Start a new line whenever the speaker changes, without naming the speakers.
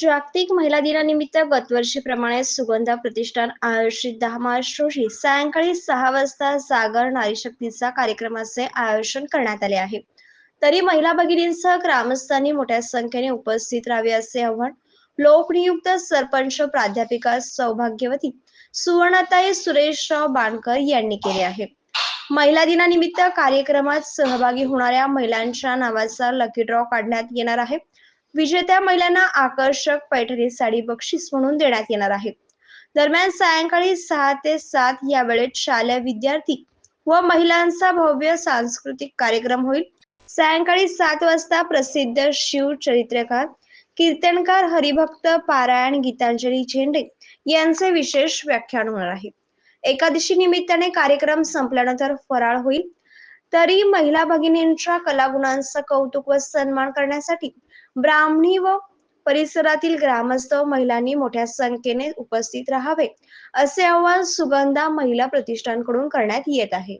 जागतिक महिला दिनानिमित्त गतवर्षीप्रमाणे सुगंधा प्रतिष्ठान आयोजित दहा मार्च रोजी सायंकाळी सहा वाजता सागर नारी शक्तीचा कार्यक्रमाचे आयोजन करण्यात आले आहे. तरी महिला भगिनींसह ग्रामस्थांनी मोठ्या संख्येने उपस्थित राहावे असे आव्हान लोकनियुक्त सरपंच प्राध्यापिका सौभाग्यवती सुवर्णताई सुरेशराव बाणकर यांनी केले आहे. महिला दिनानिमित्त कार्यक्रमात सहभागी होणाऱ्या महिलांच्या नावाचा लकी ड्रॉ काढण्यात येणार आहे. विजेत्या महिलांना आकर्षक पैठणी साडी बक्षीस म्हणून देण्यात येणार आहे. दरम्यान सायंकाळी सहा ते सात या वेळेत शालेय विद्यार्थी व महिलांचा भव्य सांस्कृतिक कार्यक्रम होईल. सायंकाळी सात वाजता प्रसिद्ध शिव चरित्रकार कीर्तनकार हरिभक्त पारायण गीतांजली झेंडे यांचे विशेष व्याख्यान होणार आहे. एकादशी निमित्ताने कार्यक्रम संपल्यानंतर फराळ होईल. तरी महिला भगिनींच्या कलागुणांचं कौतुक व सन्मान करण्यासाठी ब्राह्मणी व परिसरातील ग्रामस्थ महिलांनी मोठ्या संख्येने उपस्थित राहावे असे आवाहन सुगंधा महिला प्रतिष्ठानकडून करण्यात येत आहे.